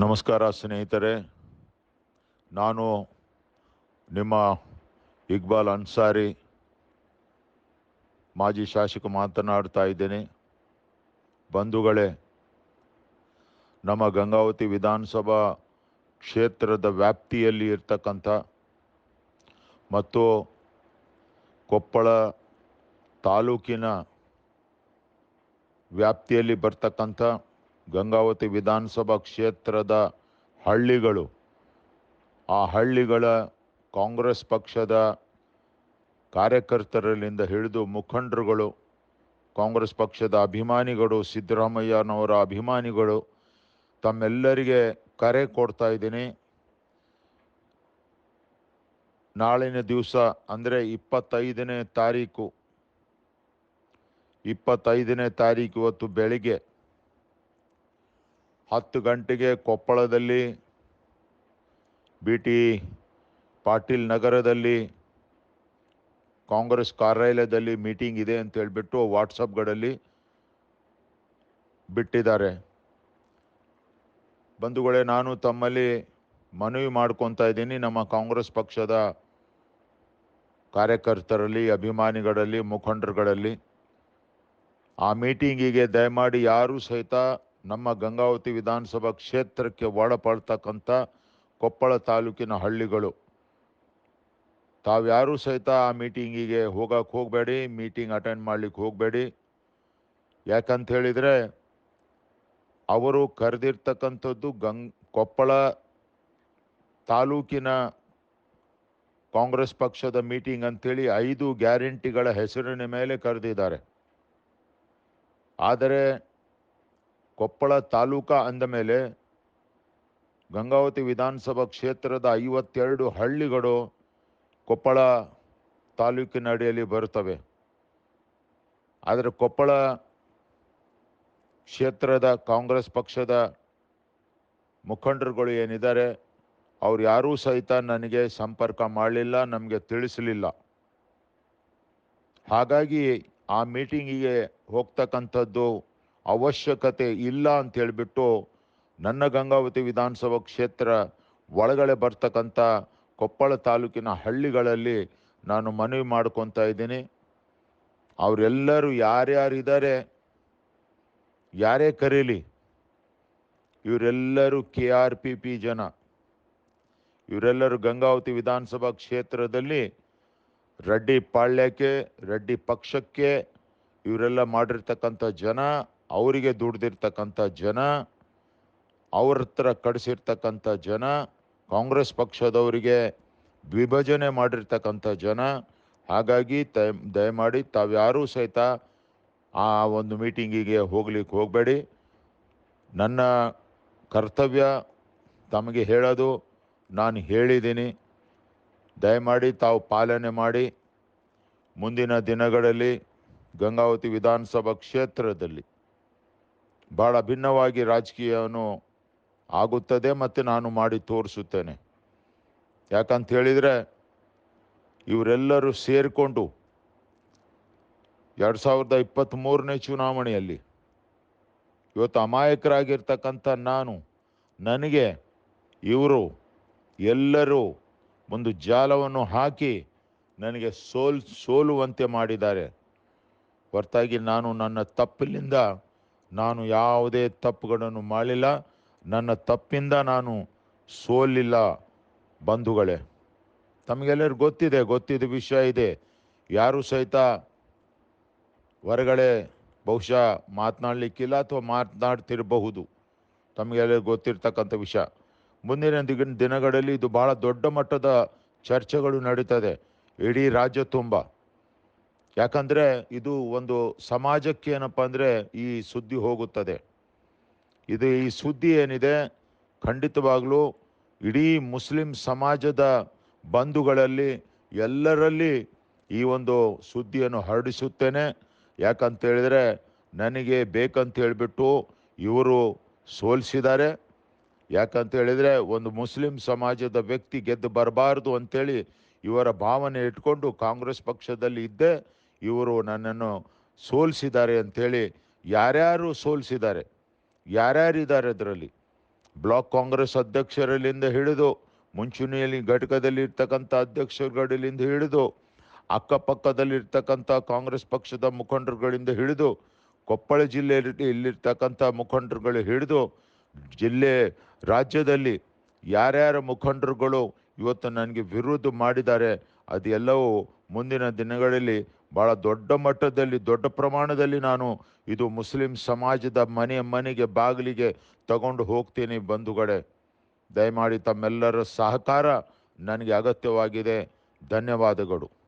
ನಮಸ್ಕಾರ ಸ್ನೇಹಿತರೆ. ನಾನು ನಿಮ್ಮ ಇಕ್ಬಾಲ್ ಅನ್ಸಾರಿ ಮಾಜಿ ಶಾಸಕ ಮಾತನಾಡ್ತಾ ಇದ್ದೇನೆ. ಬಂಧುಗಳೇ, ನಮ್ಮ ಗಂಗಾವತಿ ವಿಧಾನಸಭಾ ಕ್ಷೇತ್ರದ ವ್ಯಾಪ್ತಿಯಲ್ಲಿ ಇರ್ತಕ್ಕಂಥ ಮತ್ತು ಕೊಪ್ಪಳ ತಾಲೂಕಿನ ವ್ಯಾಪ್ತಿಯಲ್ಲಿ ಬರ್ತಕ್ಕಂಥ ಗಂಗಾವತಿ ವಿಧಾನಸಭಾ ಕ್ಷೇತ್ರದ ಹಳ್ಳಿಗಳು. ಆ ಹಳ್ಳಿಗಳ ಕಾಂಗ್ರೆಸ್ ಪಕ್ಷದ ಕಾರ್ಯಕರ್ತರಲ್ಲಿಂದ ಹಿಡಿದು ಮುಖಂಡರುಗಳು, ಕಾಂಗ್ರೆಸ್ ಪಕ್ಷದ ಅಭಿಮಾನಿಗಳು, ಸಿದ್ದರಾಮಯ್ಯನವರ ಅಭಿಮಾನಿಗಳು, ತಮ್ಮೆಲ್ಲರಿಗೆ ಕರೆ ಕೊಡ್ತಾ ಇದ್ದೀನಿ. ನಾಳಿನ ದಿವಸ ಅಂದರೆ ಇಪ್ಪತ್ತೈದನೇ ತಾರೀಕು. ಇಪ್ಪತ್ತೈದನೇ ತಾರೀಕು ಇವತ್ತು ಬೆಳಿಗ್ಗೆ ಹತ್ತು ಗಂಟೆಗೆ ಕೊಪ್ಪಳದಲ್ಲಿ ಬಿ ಟಿ ಪಾಟೀಲ್ ನಗರದಲ್ಲಿ ಕಾಂಗ್ರೆಸ್ ಕಾರ್ಯಾಲಯದಲ್ಲಿ ಮೀಟಿಂಗ್ ಇದೆ ಅಂತ ಹೇಳಿಬಿಟ್ಟು ವಾಟ್ಸಪ್ಗಳಲ್ಲಿ ಬಿಟ್ಟಿದ್ದಾರೆ. ಬಂಧುಗಳೇ, ನಾನು ತಮ್ಮಲ್ಲಿ ಮನವಿ ಮಾಡ್ಕೊತಾ ಇದ್ದೀನಿ. ನಮ್ಮ ಕಾಂಗ್ರೆಸ್ ಪಕ್ಷದ ಕಾರ್ಯಕರ್ತರಲ್ಲಿ, ಅಭಿಮಾನಿಗಳಲ್ಲಿ, ಮುಖಂಡರುಗಳಲ್ಲಿ ಆ ಮೀಟಿಂಗಿಗೆ ದಯಮಾಡಿ ಯಾರೂ ಸಹಿತ ನಮ್ಮ ಗಂಗಾವತಿ ವಿಧಾನಸಭಾ ಕ್ಷೇತ್ರಕ್ಕೆ ಒಳಪಡ್ತಕ್ಕಂಥ ಕೊಪ್ಪಳ ತಾಲೂಕಿನ ಹಳ್ಳಿಗಳು. ತಾವ್ಯಾರೂ ಸಹಿತ ಆ ಮೀಟಿಂಗಿಗೆ ಹೋಗಕ್ಕೆ ಹೋಗಬೇಡಿ, ಮೀಟಿಂಗ್ ಅಟೆಂಡ್ ಮಾಡ್ಲಿಕ್ಕೆ ಹೋಗಬೇಡಿ. ಯಾಕಂತ ಹೇಳಿದರೆ ಅವರು ಕರೆದಿರ್ತಕ್ಕಂಥದ್ದು ಗಂಗ್ ಕೊಪ್ಪಳ ತಾಲೂಕಿನ ಕಾಂಗ್ರೆಸ್ ಪಕ್ಷದ ಮೀಟಿಂಗ್ ಅಂಥೇಳಿ ಐದು ಗ್ಯಾರಂಟಿಗಳ ಹೆಸರಿನ ಮೇಲೆ ಕರೆದಿದ್ದಾರೆ. ಆದರೆ ಕೊಪ್ಪಳ ತಾಲೂಕಾ ಅಂದ ಮೇಲೆ ಗಂಗಾವತಿ ವಿಧಾನಸಭಾ ಕ್ಷೇತ್ರದ ಐವತ್ತೆರಡು ಹಳ್ಳಿಗಳು ಕೊಪ್ಪಳ ತಾಲೂಕಿನ ಅಡಿಯಲ್ಲಿ ಬರುತ್ತವೆ. ಆದರೆ ಕೊಪ್ಪಳ ಕ್ಷೇತ್ರದ ಕಾಂಗ್ರೆಸ್ ಪಕ್ಷದ ಮುಖಂಡರುಗಳು ಏನಿದ್ದಾರೆ, ಅವ್ರು ಯಾರೂ ಸಹಿತ ನನಗೆ ಸಂಪರ್ಕ ಮಾಡಲಿಲ್ಲ, ನಮಗೆ ತಿಳಿಸಲಿಲ್ಲ. ಹಾಗಾಗಿ ಆ ಮೀಟಿಂಗಿಗೆ ಹೋಗ್ತಕ್ಕಂಥದ್ದು ಅವಶ್ಯಕತೆ ಇಲ್ಲ ಅಂತ ಹೇಳಿಬಿಟ್ಟು ನನ್ನ ಗಂಗಾವತಿ ವಿಧಾನಸಭಾ ಕ್ಷೇತ್ರ ಒಳಗಡೆ ಬರ್ತಕ್ಕಂಥ ಕೊಪ್ಪಳ ತಾಲೂಕಿನ ಹಳ್ಳಿಗಳಲ್ಲಿ ನಾನು ಮನವಿ ಮಾಡ್ಕೊತಾ ಇದ್ದೀನಿ. ಅವರೆಲ್ಲರೂ ಯಾರ್ಯಾರಿದ್ದಾರೆ? ಯಾರೇ ಕರೀಲಿ? ಇವರೆಲ್ಲರೂ ಕೆ ಆರ್ ಪಿ ಪಿ ಜನ. ಇವರೆಲ್ಲರೂ ಗಂಗಾವತಿ ವಿಧಾನಸಭಾ ಕ್ಷೇತ್ರದಲ್ಲಿ ರೆಡ್ಡಿ ಪಾಳ್ಯಕ್ಕೆ, ರೆಡ್ಡಿ ಪಕ್ಷಕ್ಕೆ ಇವರೆಲ್ಲ ಮಾಡಿರ್ತಕ್ಕಂಥ ಜನ. ಅವರಿಗೆ ದುಡ್ದಿರ್ತಕ್ಕಂಥ ಜನ, ಅವ್ರ ಹತ್ರ ಕಡಿಸಿರ್ತಕ್ಕಂಥ ಜನ, ಕಾಂಗ್ರೆಸ್ ಪಕ್ಷದವರಿಗೆ ವಿಭಜನೆ ಮಾಡಿರ್ತಕ್ಕಂಥ ಜನ. ಹಾಗಾಗಿ ದಯ ದಯಮಾಡಿ ತಾವ್ಯಾರೂ ಸಹಿತ ಆ ಒಂದು ಮೀಟಿಂಗಿಗೆ ಹೋಗ್ಲಿಕ್ಕೆ ಹೋಗಬೇಡಿ. ನನ್ನ ಕರ್ತವ್ಯ ತಮಗೆ ಹೇಳೋದು, ನಾನು ಹೇಳಿದ್ದೀನಿ. ದಯಮಾಡಿ ತಾವು ಪಾಲನೆ ಮಾಡಿ. ಮುಂದಿನ ದಿನಗಳಲ್ಲಿ ಗಂಗಾವತಿ ವಿಧಾನಸಭಾ ಕ್ಷೇತ್ರದಲ್ಲಿ ಭಾಳ ಭಿನ್ನವಾಗಿ ರಾಜಕೀಯವನ್ನು ಆಗುತ್ತದೆ ಮತ್ತು ನಾನು ಮಾಡಿ ತೋರಿಸುತ್ತೇನೆ. ಯಾಕಂತ ಹೇಳಿದರೆ ಇವರೆಲ್ಲರೂ ಸೇರಿಕೊಂಡು ಎರಡು ಸಾವಿರದ ಇಪ್ಪತ್ತ್ಮೂರನೇ ಚುನಾವಣೆಯಲ್ಲಿ ಇವತ್ತು ಅಮಾಯಕರಾಗಿರ್ತಕ್ಕಂಥ ನಾನು, ನನಗೆ ಇವರು ಎಲ್ಲರೂ ಒಂದು ಜಾಲವನ್ನು ಹಾಕಿ ನನಗೆ ಸೋಲ್ ಸೋಲುವಂತೆ ಮಾಡಿದ್ದಾರೆ. ಹೊರತಾಗಿ ನಾನು ನನ್ನ ತಪ್ಪಿನಿಂದ ನಾನು ಯಾವುದೇ ತಪ್ಪುಗಳನ್ನು ಮಾಡಲಿಲ್ಲ. ನನ್ನ ತಪ್ಪಿಂದ ನಾನು ಸೋಲಿಲ್ಲ ಬಂಧುಗಳೇ. ತಮಗೆಲ್ಲರೂ ಗೊತ್ತಿದೆ, ಗೊತ್ತಿದ್ದ ವಿಷಯ ಇದೆ. ಯಾರು ಸಹಿತ ಹೊರಗಡೆ ಬಹುಶಃ ಮಾತನಾಡಲಿಕ್ಕಿಲ್ಲ ಅಥವಾ ಮಾತನಾಡ್ತಿರಬಹುದು. ತಮಗೆಲ್ಲರಿಗೂ ಗೊತ್ತಿರ್ತಕ್ಕಂಥ ವಿಷಯ. ಮುಂದಿನ ದಿನಗಳಲ್ಲಿ ಇದು ಭಾಳ ದೊಡ್ಡ ಮಟ್ಟದ ಚರ್ಚೆಗಳು ನಡೀತದೆ. ಇಡೀ ರಾಜ್ಯ ತುಂಬ ಯಾಕಂದರೆ ಇದು ಒಂದು ಸಮಾಜಕ್ಕೆ ಏನಪ್ಪ ಅಂದರೆ ಈ ಸುದ್ದಿ ಹೋಗುತ್ತದೆ. ಇದು ಈ ಸುದ್ದಿ ಏನಿದೆ, ಖಂಡಿತವಾಗಲೂ ಇಡೀ ಮುಸ್ಲಿಂ ಸಮಾಜದ ಬಂಧುಗಳಲ್ಲಿ ಎಲ್ಲರಲ್ಲಿ ಈ ಒಂದು ಸುದ್ದಿಯನ್ನು ಹರಡಿಸುತ್ತೇನೆ. ಯಾಕಂತೇಳಿದರೆ ನನಗೆ ಬೇಕಂತ ಹೇಳಿಬಿಟ್ಟು ಇವರು ಸೋಲಿಸಿದ್ದಾರೆ. ಯಾಕಂತ ಹೇಳಿದರೆ ಒಂದು ಮುಸ್ಲಿಂ ಸಮಾಜದ ವ್ಯಕ್ತಿ ಗೆದ್ದು ಬರಬಾರ್ದು ಅಂತೇಳಿ ಇವರ ಭಾವನೆ ಇಟ್ಕೊಂಡು ಕಾಂಗ್ರೆಸ್ ಪಕ್ಷದಲ್ಲಿ ಇದ್ದೇ. ಇವರು ನನ್ನನ್ನು ಸೋಲಿಸಿದ್ದಾರೆ ಅಂಥೇಳಿ ಯಾರ್ಯಾರು ಸೋಲಿಸಿದ್ದಾರೆ, ಯಾರ್ಯಾರಿದ್ದಾರೆ ಅದರಲ್ಲಿ? ಬ್ಲಾಕ್ ಕಾಂಗ್ರೆಸ್ ಅಧ್ಯಕ್ಷರಲ್ಲಿಂದ ಹಿಡಿದು, ಮುಂಚೂಣಿಯಲ್ಲಿ ಘಟಕದಲ್ಲಿ ಇರ್ತಕ್ಕಂಥ ಅಧ್ಯಕ್ಷರುಗಳಿಂದ ಹಿಡಿದು, ಅಕ್ಕಪಕ್ಕದಲ್ಲಿರ್ತಕ್ಕಂಥ ಕಾಂಗ್ರೆಸ್ ಪಕ್ಷದ ಮುಖಂಡರುಗಳಿಂದ ಹಿಡಿದು, ಕೊಪ್ಪಳ ಜಿಲ್ಲೆಯಲ್ಲಿ ಇಲ್ಲಿರ್ತಕ್ಕಂಥ ಮುಖಂಡರುಗಳು ಹಿಡಿದು, ಜಿಲ್ಲೆ ರಾಜ್ಯದಲ್ಲಿ ಯಾರ್ಯಾರ ಮುಖಂಡರುಗಳು ಇವತ್ತು ನನಗೆ ವಿರೋಧ ಮಾಡಿದ್ದಾರೆ, ಅದೆಲ್ಲವೂ ಮುಂದಿನ ದಿನಗಳಲ್ಲಿ ಭಾಳ ದೊಡ್ಡ ಮಟ್ಟದಲ್ಲಿ, ದೊಡ್ಡ ಪ್ರಮಾಣದಲ್ಲಿ ನಾನು ಇದು ಮುಸ್ಲಿಂ ಸಮಾಜದ ಮನೆ ಮನೆಗೆ, ಬಾಗಿಲಿಗೆ ತಗೊಂಡು ಹೋಗ್ತೀನಿ ಬಂಧುಗಳೇ. ದಯಮಾಡಿ ತಮ್ಮೆಲ್ಲರ ಸಹಕಾರ ನನಗೆ ಅಗತ್ಯವಾಗಿದೆ. ಧನ್ಯವಾದಗಳು.